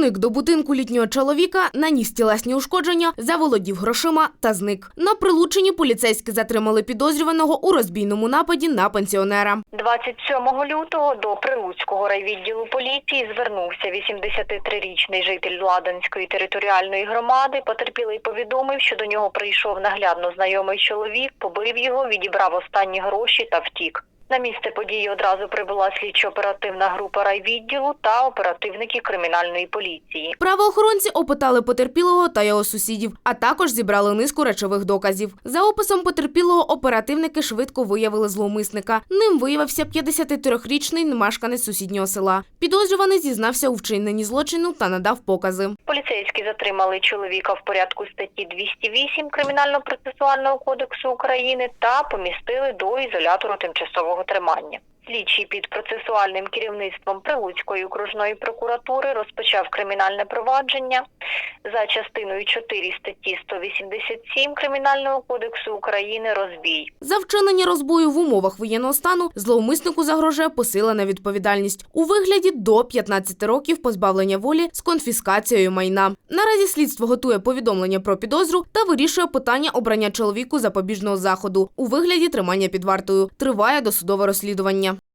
проник до будинку літнього чоловіка, наніс тілесні ушкодження, заволодів грошима та зник. На прилученні поліцейські затримали підозрюваного у розбійному нападі на пенсіонера. 27 лютого до Прилуцького райвідділу поліції звернувся 83-річний житель Ладанської територіальної громади. Потерпілий повідомив, що до нього прийшов наглядно знайомий чоловік, побив його, відібрав останні гроші та втік. На місце події одразу прибула слідчо-оперативна група райвідділу та оперативники кримінальної поліції. Правоохоронці опитали потерпілого та його сусідів, а також зібрали низку речових доказів. За описом потерпілого оперативники швидко виявили зловмисника. Ним виявився 53-річний мешканець сусіднього села. Підозрюваний зізнався у вчиненні злочину та надав покази. Поліцейські затримали чоловіка в порядку статті 208 Кримінально-процесуального кодексу України та помістили до ізолятору тимчасового тримання. Слідчий під процесуальним керівництвом Прилуцької окружної прокуратури розпочав кримінальне провадження за частиною 4 статті 187 Кримінального кодексу України розбій. За вчинення розбою в умовах воєнного стану зловмиснику загрожує посилена відповідальність у вигляді до 15 років позбавлення волі з конфіскацією майна. Наразі слідство готує повідомлення про підозру та вирішує питання обрання чоловіку запобіжного заходу у вигляді тримання під вартою. Триває досудове розслідування.